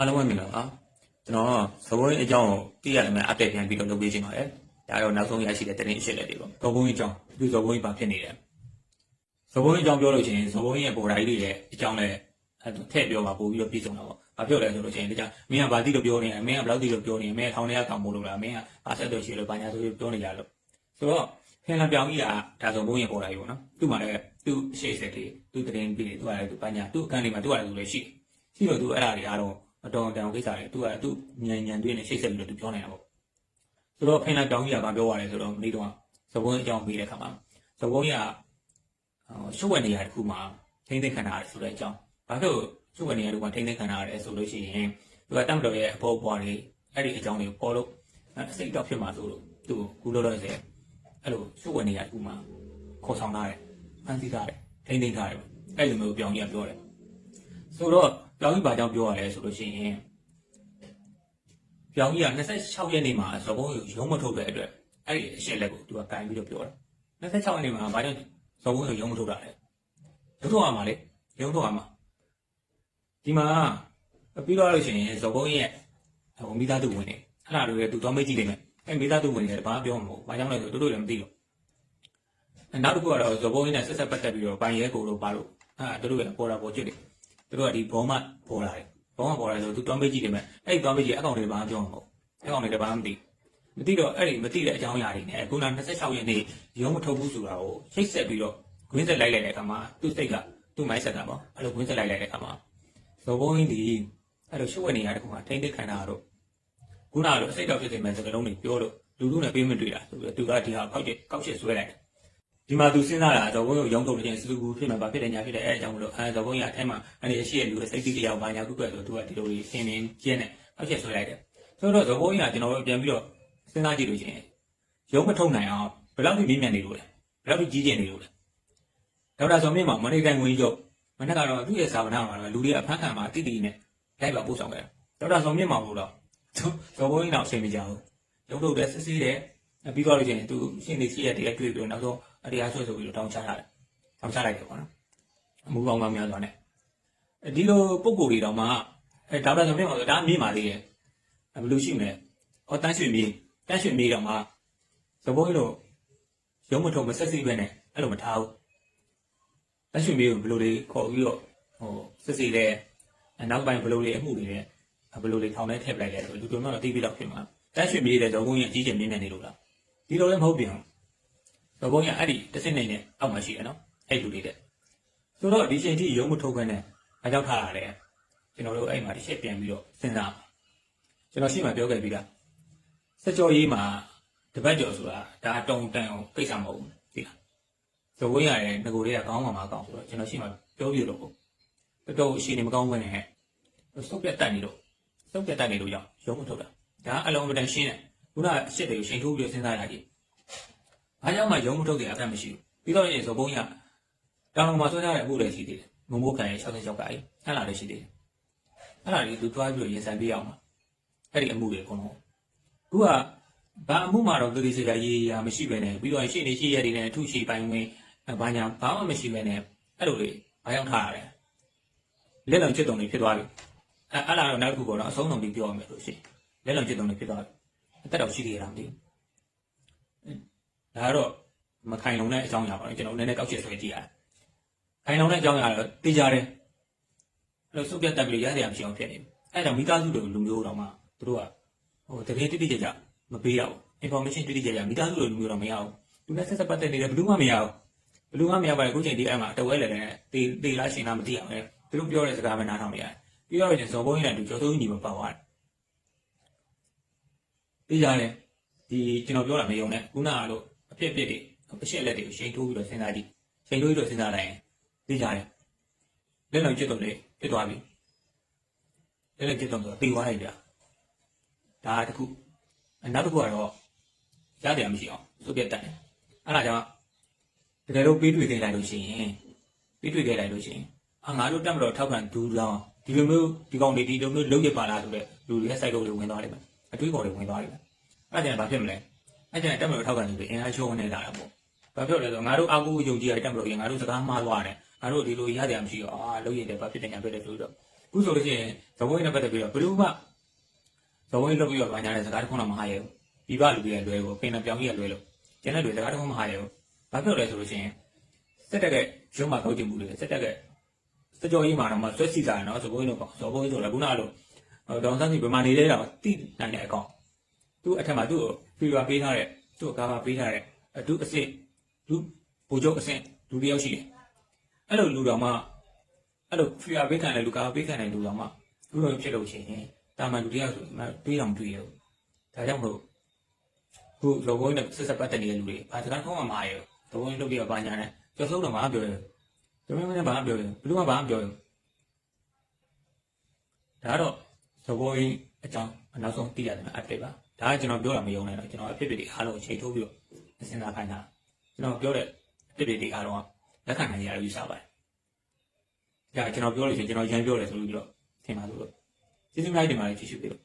အားလုံးပဲမြင်တော့ပါကျွန်တော်သဘောရင်းအကြောင်းကိုသိရတယ်မယ်အတက်ပြန်ပြီးတော့လုပ်ပေးခြင်းပါတယ်ဒါတော့နောက်ဆုံးရရှိတဲ့သတင်းအချက်အလက်တွေပေါ့သဘောရင်းအကြောင်းဒီသဘောရင်းပါဖြစ်နေတယ်သဘောရင်းအကြောင်းပြောလို့ရှိရင်သဘောရင်းရဲ့ပေါ်ဓာတ်တွေရဲ့အကြောင်းလည်းအဲ့ထည့်ပြောမှာပို့ပြီးတော့ပြည်စုံတာပေါ့ဘာပြောလဲဆိုလို့ရှိရင်ဒါကြောင့်မင်းကဘာတိလို့ပြောနေလဲမင်းကဘယ်လောက်တိလို့ပြောနေလဲမင်းကထောင်ထဲကကောင်မို့လို့လားမင်းကဘာဆက်တော့ရှိလို့ဘာညာဆိုပြီးပြောနေကြလို့ဆိုတော့ဖင်လာပြောင်းကြီးကဒါဆိုဘုန်းကြီးပေါ်လာပြီပေါ့နော်သူ့မှာလည်းသူ့ရှေ့ဆက်တွေသူ့တရင်ပြီးတွေသူကလည်းသူဘာညာသူ့အခန်းလေးမှာသူကလည်းသူလည်းရှိတယ်ရှိတော့သူအဲ့ဒါတွေအားလုံး အတော်တန်ကိစ္စတွေသူကသူ့ညံညံတွေနဲ့ရှေ့ဆက်ပြီးတော့သူပြောနေတာပေါ့ဆိုတော့ဖင်လာပြောင်းကြီးကဘာပြောရလဲဆိုတော့နေ့တော့သဘုန်းအကြောင်းပြီးတဲ့အခါမှာသဘုန်းကြီးကရှုပ်ဝဲနေရတဲ့ခုမှာထိမ့်သိခံရတယ်ဆိုတဲ့အကြောင်းဘာလို့ရှုပ်ဝဲနေရတဲ့ခုမှာထိမ့်သိခံရတယ်ဆိုလို့ရှိရင်သူကတမ်တော်ရဲ့အဖို့အပွားတွေအဲ့ဒီအကြောင်းတွေကိုပေါ်လို့အစိတ်တော့ဖြစ်မှာဆိုလို့သူ့ကိုကူလို့တော့စေအဲ့လိုရှုပ်ဝဲနေရတဲ့ခုမှာခေါ်ဆောင်ထားတယ်ဖန်ဆီးထားတယ်ထိမ့်သိထားတယ်အဲ့လိုမျိုးပြောင်းကြီးကပြောတယ် ဆိုတော့ပြောင်းကြီးဘာကြောင့်ပြောရလဲဆိုလို့ရှိရင်ပြောင်းကြီးက26ရက်နေ့မှာသဘုန်းကိုရုံးမထုတ်တဲ့အတွက်အဲ့ဒီအရှက်လက်ကိုသူကကန်ပြီးတော့ပြောတယ်26ရက်နေ့မှာဘာကြောင့်သဘုန်းကိုရုံးမထုတ်တာလဲရုံးထုတ်ရမှာလေရုံးထုတ်ရမှာဒီမှာပြီးတော့လို့ရှိရင်သဘုန်းရဲ့ဟိုမိသားစုဝင်နေအဲ့ဒါတွေသူတော့မေ့ကြည့်လိမ့်မယ်အဲ့မိသားစုဝင်နေတယ်ဘာမှပြောမှာမဟုတ်ဘာကြောင့်လဲဆိုတို့တို့လည်းမသိတော့နောက်တစ်ခုကတော့သဘုန်းနဲ့ဆက်ဆက်ပတ်သက်ပြီးတော့ပိုင်ရဲကိုလို့ပါလို့အာတို့တို့ရဲ့ပေါ်တာပေါ်ကျွတ်တယ် တို့ကဒီဘောမပေါ်လာတယ်ဘောမပေါ်လာဆိုသူတော့မေ့ကြည့်လိမ့်မယ်အဲ့ဒီတော့မေ့ကြည့်အကောင့်တွေဘာမှပြောမှာမဟုတ်အကောင့်တွေလည်းဘာမှမသိမသိတော့အဲ့ဒီမသိတဲ့အကြောင်းအရာတွေနဲ့ခုန26ရက်နေ့ရုံးမထုတ်ဘူးဆိုတာကိုချိတ်ဆက်ပြီးတော့ဂွင်းဆက်လိုက်လိုက်တဲ့အခါမှာသူ့စိတ်ကသူ့မိုက်ဆက်ကပေါ့အဲ့လိုဂွင်းဆက်လိုက်လိုက်တဲ့အခါမှာသဘုန်းကြီးဒီအဲ့လိုရှုပ်ဝဲနေရတဲ့ခုမှာထိမ့်သိခန္ဓာတို့ခုနကတော့စိတ်တော့ဖြစ်နေမှစကလုံးတွေပြောလို့လူလူနဲ့ပြေးမတွေ့တာဆိုပြီးသူကဒီဟာကောက်ချက်ကောက်ချက်ဆွဲလိုက်တယ် ဒီမှာသူစဉ်းစားတာသဘုန်းကိုရုံးထုတ်လို့ချင်းစူကူဖြစ်မှာပါဖြစ်တယ်ညာဖြစ်တယ်အဲအကြောင်းမလို့အဲသဘုန်းကြီးအထက်မှာအနေရှိတဲ့လူတွေစိတ်တိတရားဘာညာခုကဲဆိုသူကဒီလိုကြီးဆင်းနေကျင်းနေကောက်ချက်ဆွဲလိုက်တယ်ဆိုတော့သဘုန်းကြီးကကျွန်တော်တို့ပြန်ပြီးတော့စဉ်းစားကြည့်လို့ချင်းရုံးမထုတ်နိုင်အောင်ဘယ်လောက်ထိမြင့်မြတ်နေလို့လဲဘယ်လောက်ထိကြီးကျယ်နေလို့လဲဒေါက်တာစောမြင့်မှာမနေ့တိုင်းဝင်ရုပ်မနေ့ကတော့သူ့ရဲ့စာဝနာမှာလူတွေအဖမ်းခံမှာတိတိနဲ့လိုက်ပါပို့ဆောင်ခဲ့တယ်ဒေါက်တာစောမြင့်မှာလို့တော့ဇော်ဘုန်းကြီးတော့အချိန်မကြာဘူးရုံးထုတ်တယ်စစ်စစ်တယ်ပြီးတော့လို့ချင်းသူရှင်းနေရှိရတဲ့တွေ့ပြီးတော့နောက်ဆုံး အတရားဆွဲဆိုပြီးတော့တောင်းချရတယ်တောင်းချလိုက်တယ်ပေါ့နော်အမှုပေါင်းများများစွာနဲ့ဒီလိုပုံကိုယ်တွေတော့မှအဲဒေါက်တာစောမြင့်မှာဆိုဒါမြင့်ပါသေးတယ်ဘယ်လိုရှိမလဲဟောတန်းရွှေမြေတန်းရွှေမြေတော့မှဇော်ဘုန်းကြီးတို့ရုံးမထုတ်မဆက်စီပဲနဲ့အဲ့လိုမထားဘူးတန်းရွှေမြေကိုဘယ်လိုတွေခေါ်ပြီးတော့ဟိုစစ်စီတဲ့နောက်ပိုင်းဘယ်လိုတွေအမှုတွေနဲ့ဘယ်လိုတွေထောင်ထဲထည့်ပလိုက်လဲဆိုလူတို့တော့တီးပြီးတော့ဖြစ်မှာတန်းရွှေမြေတဲ့ဇော်ဘုန်းကြီးအကြီးကျယ်မြင့်မြတ်နေလို့လားဒီလိုလည်းမဟုတ်ပြန် ဇော်ဘုန်းကြီးအဲ့ဒီတစ်စစ်နေနဲ့အောက်မှာရှိတယ်နော်အဲ့လူတွေတဲ့ဆိုတော့ဒီချိန်ထိရုံးမထုတ်ခွင့်နဲ့အကြောက်ထားရတယ်ကျွန်တော်တို့အဲ့မှာတစ်ချက်ပြန်ပြီးတော့စဉ်းစားကျွန်တော်ရှိမှပြောခဲ့ပြီးသားစကြောရေးမှာတပတ်ကျော်ဆိုတာဒါတုံတန်အောင်ကိစ္စမဟုတ်ဘူးဒီလားဇော်ဘုန်းကြီးရတယ်ငကိုတွေကကောင်းမှမကောင်းဆိုတော့ကျွန်တော်ရှိမှပြောပြလို့တော်တော်အရှိနေမကောင်းဘူးနဲ့စုပ်ပြတ်တက်နေလို့စုပ်ပြတ်တက်နေလို့ရောက်ရုံးမထုတ်တာဒါအလုံးမတန်ရှင်းတယ်ခုနအရှစ်တွေကိုချိန်ထိုးပြီးစဉ်းစားရကြည့် ဘာကြောင့်မှရုံးမထုတ်တဲ့အကန့်မရှိဘူးပြီးတော့ရင်ဇော်ဘုန်းကြီးကတောင်မှာဆွဲထားတဲ့အမှုတွေရှိသေးတယ်မမိုးခံရဲ့66က ấy အဲ့လာလည်းရှိသေးတယ်အဲ့လာလေးသူတွားပြီးရင်ဆိုင်ပေးအောင်ပါအဲ့ဒီအမှုတွေအကုန်လုံးခုကဘာအမှုမှတော့သူဒီစရာရေးရမရှိပဲနဲ့ပြီးတော့ရှေ့နေရှိရတဲ့နဲ့အထုရှိပိုင်းဝင်ဘာညာဘာမှမရှိပဲနဲ့အဲ့လိုလေးဘာကြောင့်ထားရလဲလက်လုံချစ်တုံတွေဖြစ်သွားပြီအဲ့အဲ့လာတော့နောက်တစ်ခုပေါ့နော်အဆုံးစုံပြီးပြောရမယ်ဆိုရှင်လက်လုံချစ်တုံတွေဖြစ်သွားပြီအသက်တော်ရှိသေးတာမသိဘူး ဒါကတော့မခိုင်လုံတဲ့အကြောင်းအရာပါကျွန်တော်နည်းနည်းကောက်ချက်ဆွဲကြည့်ရတယ်ခိုင်လုံတဲ့အကြောင်းအရာတော့သိကြတယ်အဲ့လိုစုပ်ပြတ်တက်ပြီးရရမရှိအောင်ဖြစ်နေပြီအဲ့ဒါမိသားစုတွေလူမျိုးတော်မှသူတို့ကဟိုတကယ်တိတိကျကျမပေးရဘူး information တိတိကျကျမိသားစုတွေလူမျိုးတော်မရဘူးသူနဲ့ဆက်ဆက်ပတ်သက်နေတယ်ဘယ်သူမှမရဘူးဘယ်သူမှမရပါဘူးအခုချိန်ဒီအဲ့မှာတဝဲလည်းလည်းတေးတေးလားရှင်လားမသိအောင်လေသူတို့ပြောတဲ့စကားပဲနားထောင်နေရတယ်ပြီးတော့ရင်ဇော်ဘုန်းကြီးနဲ့သူကျော်စိုးကြီးညီမပေါ့သွားတယ်သိကြတယ်ဒီကျွန်တော်ပြောတာမယုံနဲ့ခုနကတော့အ ဖြစ်အပျက်တွေအရှက်လက်တွေကိုချိန်ထိုးပြီးတော့စဉ်းစားကြည့်ချိန်ထိုးပြီးတော့စဉ်းစားလိုက်ရင်သိကြတယ်လက်လုံကျစ်တော့လေဖြစ်သွားပြီလက်လုံကျစ်တော့ဆိုတေးသွားလိုက်ကြဒါတခုနောက်တစ်ခုကတော့ရတယ်မရှိအောင်စုပ်ပြတ်တက်တယ်အဲ့ဒါကြောင့်တကယ်လို့ပေးတွေ့ခဲ့လိုက်လို့ရှိရင်ပေးတွေ့ခဲ့လိုက်လို့ရှိရင်အာငါတို့တက်မတော်ထောက်ခံဒူလောင်းဒီလိုမျိုးဒီကောင်တွေဒီလိုမျိုးလုံးရပါလားဆိုတော့လူတွေရဲ့ cycle တွေဝင်သွားလိမ့်မယ်အတွေးခေါ်တွေဝင်သွားလိမ့်မယ်အဲ့ဒါကြရင်ဘာဖြစ်မလဲ အဲ့ဒါကြရင်တက်မတော်ထောက်ခံသူတွေအင်အားရှုံးနေလာတာပေါ့ဘာဖြစ်လဲဆိုတော့ငါတို့အာကိုယုံကြည်ရတဲ့တက်မတော်ရင်ငါတို့စကားမှားသွားတယ်ငါတို့ဒီလိုရတယ်မရှိတော့အာလုံးရတယ်ဘာဖြစ်တယ်ညာဖြစ်တယ်ဆိုတော့ခုဆိုလို့ရှိရင်သဘောရင်းနဲ့ပတ်သက်ပြီးတော့ဘယ်လိုမှသဘောရင်းလုပ်ပြီးတော့ဘာညာတဲ့စကားတစ်ခုမှမဟာရဘူးပြီးပါလူတွေကလွဲကိုပင်နဲ့ပြောင်းကြီးကလွဲလို့ကျန်တဲ့လူစကားတစ်ခုမှမဟာရဘူးဘာဖြစ်လို့လဲဆိုလို့ရှိရင်စက်တက်ကရုံးမှာကောက်ကျင်မှုတွေစက်တက်ကစကြောကြီးမှာတော့မှဆွဲစီစားရနော်သဘောရင်းတော့သဘောရင်းဆိုလည်းခုနကလိုဒေါန်ဆန်းစီဘယ်မှာနေလဲတော့တိနိုင်တဲ့အကောင်သူ့အထက်မှာသူ့ကို ဖီဝါပေးထားတဲ့သူ့ကိုကာဗာပေးထားတဲ့အတူအစ်စ်လူဘူချုပ်အဆင့်လူတစ်ယောက်ရှိတယ်အဲ့လိုလူတော်မှအဲ့လိုဖီယာပေးခံတဲ့လူကာပေးခံတဲ့လူတော်မှလူတော်ဖြစ်လို့ရှိရင်တာမန်လူတယောက်ဆိုမှတွေးအောင်တွေးရောဒါကြောင့်မလို့ခုလောဘုံနဲ့ဆက်ဆက်ပတ်သက်နေတဲ့လူတွေဘာစကားခေါင်းမှမအားရောလောဘုံလုပ်ပြီးတော့ဘာညာနဲ့ကျော်ဆုံးတော့မပြောရောတမင်မနဲ့ဘာပြောရောဘယ်သူမှဘာပြောရောဒါတော့လောဘုံအကြောင်းအနောက်ဆုံးသိရတယ်အပ်တယ်ပါ ဒါကကျွန်တော်ပြောတာမယုံနဲ့တော့ကျွန်တော်အဖြစ်အပျက်တွေအားလုံးကိုချိန်ထိုးပြီးတော့စဉ်းစားခိုင်းတာကျွန်တော်ပြောတဲ့အဖြစ်အပျက်တွေအားလုံးကလက်ခံနိုင်ရလို့ယူဆပါတယ်။ဒါကျွန်တော်ပြောလို့ရှိရင်ကျွန်တော်ရန်ပြောတယ်ဆိုပြီးတော့ထင်ပါလို့။ကျေးဇူးများတင်ပါတယ်ကြည့်ရှုပြီးတော့